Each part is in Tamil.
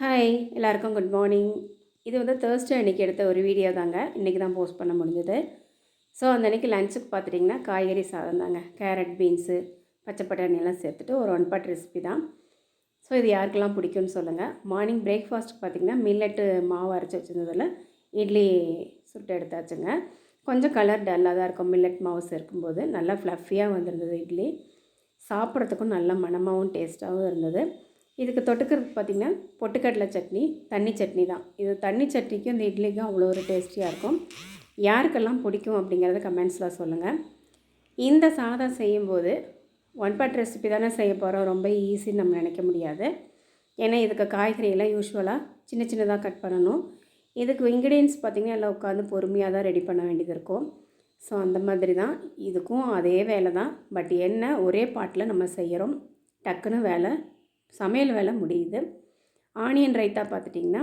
ஹாய் எல்லாருக்கும் குட் மார்னிங் இது வந்து தேர்ஸ்டே அன்றைக்கி எடுத்த ஒரு வீடியோ தாங்க. இன்றைக்கி தான் போஸ்ட் பண்ண முடிஞ்சது. ஸோ அந்த அன்றைக்கி லஞ்சுக்கு பார்த்துட்டிங்கன்னா காய்கறி சாதம் தாங்க. கேரட் பீன்ஸு பச்சை பட்டாணியெல்லாம் சேர்த்துட்டு ஒரு ஒன் பாட் ரெசிபி தான். ஸோ இது யாருக்கெல்லாம் பிடிக்கும்னு சொல்லுங்கள் மார்னிங் பிரேக்ஃபாஸ்ட்டுக்கு பார்த்திங்கன்னா மில்லட்டு மாவு அரைச்சி வச்சுருந்ததில் இட்லி சுட்டு எடுத்தாச்சுங்க. கொஞ்சம் கலர் டல்லாக தான் இருக்கும். மில்லட் மாவு சேர்க்கும்போது நல்லா ஃப்ளஃபியாக வந்திருந்தது இட்லி. சாப்பிட்றதுக்கும் நல்ல மணமாகவும் டேஸ்ட்டாகவும் இருந்தது. இதுக்கு தொட்டுக்கிறதுக்கு பார்த்திங்கன்னா பொட்டுக்கடலை சட்னி தண்ணி சட்னி தான். இது தண்ணி சட்னிக்கும் இந்த இட்லிக்கும் அவ்வளோ ஒரு டேஸ்டியாக இருக்கும். யாருக்கெல்லாம் பிடிக்கும் அப்படிங்கிறத கமெண்ட்ஸில் சொல்லுங்கள் இந்த சாதம் செய்யும்போது ஒன் பாட் ரெசிபி தானே செய்ய போகிறோம் ரொம்ப ஈஸின்னு நம்ம நினைக்க முடியாது. ஏன்னா இதுக்கு காய்கறியெல்லாம் யூஸ்வலாக சின்ன சின்னதாக கட் பண்ணணும். இதுக்கு இன்க்ரீடியன்ஸ் பார்த்திங்கன்னா எல்லாம் உட்காந்து பொறுமையாக தான் ரெடி பண்ண வேண்டியது இருக்கும். ஸோ அந்த மாதிரி தான். இதுக்கும் அதே வேலை தான். பட் என்ன ஒரே பாட்டில் நம்ம செய்கிறோம் டக்குன்னு வேலை சமையல் வேலை முடியுது. ஆனியன் ரைத்தா பார்த்துட்டிங்கன்னா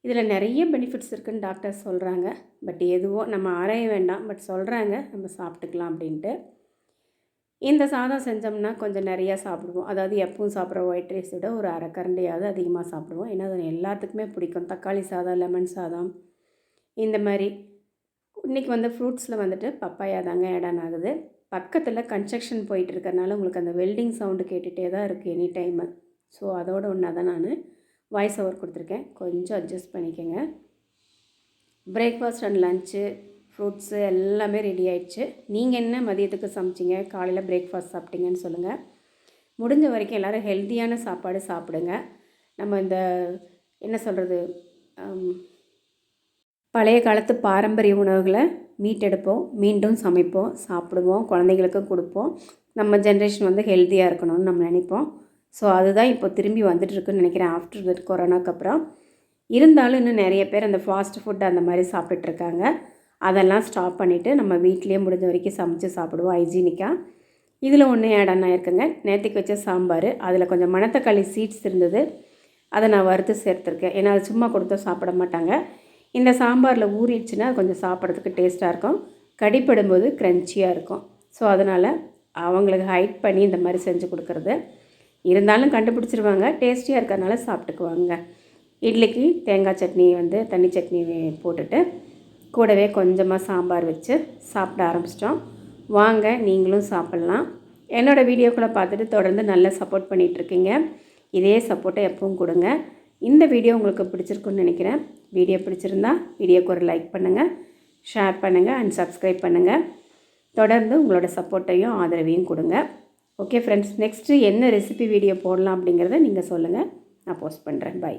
இதில் நிறைய பெனிஃபிட்ஸ் இருக்குதுன்னு டாக்டர் சொல்கிறாங்க பட் எதுவோ நம்ம ஆராய வேண்டாம். பட் சொல்கிறாங்க நம்ம சாப்பிட்டுக்கலாம் அப்படின்ட்டு. இந்த சாதம் செஞ்சோம்னா கொஞ்சம் நிறையா சாப்பிடுவோம். அதாவது எப்பவும் சாப்பிட்ற ஒயிட் ரைஸ் விட ஒரு அரை அதிகமாக சாப்பிடுவோம். ஏன்னா அது எல்லாத்துக்குமே பிடிக்கும். தக்காளி சாதம் லெமன் சாதம் இந்த மாதிரி. இன்றைக்கி வந்து ஃப்ரூட்ஸில் வந்துட்டு பப்பாயா தாங்க இடம் ஆகுது. பக்கத்தில் கன்ஸ்ட்ரக்ஷன் போயிட்டு இருக்கறனால உங்களுக்கு அந்த வெல்டிங் சவுண்டு கேட்டுகிட்டே தான் இருக்குது எனி டைமு ஸோ அதோட ஒன்றா தான் நான் வாய்ஸ் ஓவர் கொடுத்துருக்கேன். கொஞ்சம் அட்ஜஸ்ட் பண்ணிக்கோங்க. பிரேக்ஃபாஸ்ட் அண்ட் லன்ச்சு ஃப்ரூட்ஸு எல்லாமே ரெடி ஆயிடுச்சு. நீங்கள் என்ன மதியத்துக்கு சமைச்சிங்க? காலையில் பிரேக்ஃபாஸ்ட் சாப்பிட்டீங்கன்னு சொல்லுங்கள் முடிஞ்ச வரைக்கும் எல்லோரும் ஹெல்த்தியான சாப்பாடு சாப்பிடுங்க. நம்ம இந்த என்ன சொல்கிறது பழைய காலத்து பாரம்பரிய உணவுகளை மீட்டெடுப்போம் மீண்டும் சமைப்போம் சாப்பிடுவோம் குழந்தைங்களுக்கு கொடுப்போம். நம்ம ஜென்ரேஷன் வந்து ஹெல்த்தியாக இருக்கணும்னு நம்ம நினைப்போம். ஸோ அதுதான் இப்போ திரும்பி வந்துட்டுருக்குன்னு நினைக்கிறேன் ஆஃப்டர் தட் கொரோனாக்கு அப்புறம். இருந்தாலும் இன்னும் நிறைய பேர் அந்த ஃபாஸ்ட் ஃபுட் அந்த மாதிரி சாப்பிட்டுட்ருக்காங்க அதெல்லாம் ஸ்டாப் பண்ணிவிட்டு நம்ம வீட்லேயே முடிஞ்ச வரைக்கும் சமைச்சு சாப்பிடுவோம் ஹைஜீனிக்காக இதில் ஒன்று ஆட் இருக்குங்க நேற்றுக்கு வச்ச சாம்பார் அதில் கொஞ்சம் மணத்தக்காளி சீட்ஸ் இருந்தது. அதை நான் வறுத்து சேர்த்துருக்கேன். ஏன்னா அது சும்மா கொடுத்தா சாப்பிட மாட்டாங்க. இந்த சாம்பாரில் ஊறிடுச்சுன்னா கொஞ்சம் சாப்பிட்றதுக்கு டேஸ்ட்டாக இருக்கும். கடிப்படும்போது க்ரன்ச்சியாக இருக்கும். ஸோ அதனால் அவங்களுக்கு ஹைட் பண்ணி இந்த மாதிரி செஞ்சு கொடுக்குறது. இருந்தாலும் கண்டுபிடிச்சிருவாங்க. டேஸ்டியாக இருக்கிறதுனால சாப்பிட்டுக்குவாங்க. இட்லிக்கு தேங்காய் சட்னி வந்து தண்ணி சட்னி போட்டுட்டு கூடவே கொஞ்சமாக சாம்பார் வச்சு சாப்பிட ஆரம்பிச்சிட்டோம். வாங்க நீங்களும் சாப்பிட்லாம். என்னோடய வீடியோக்குள்ளே பார்த்துட்டு தொடர்ந்து நல்லா சப்போர்ட் பண்ணிகிட்ருக்கீங்க இதே சப்போர்ட்டை எப்பவும் கொடுங்க. இந்த வீடியோ உங்களுக்கு பிடிச்சிருக்குன்னு நினைக்கிறேன். வீடியோ பிடிச்சிருந்தா வீடியோக்கு ஒரு லைக் பண்ணுங்கள் ஷேர் பண்ணுங்கள் அண்ட் சப்ஸ்கிரைப் பண்ணுங்கள் தொடர்ந்து உங்களோட சப்போர்ட்டையும் ஆதரவையும் கொடுங்க. ஓகே ஃப்ரெண்ட்ஸ் நெக்ஸ்ட்டு என்ன ரெசிபி வீடியோ போடலாம் அப்படிங்கிறத நீங்கள் சொல்லுங்கள் நான் போஸ்ட் பண்ணுறேன் பாய்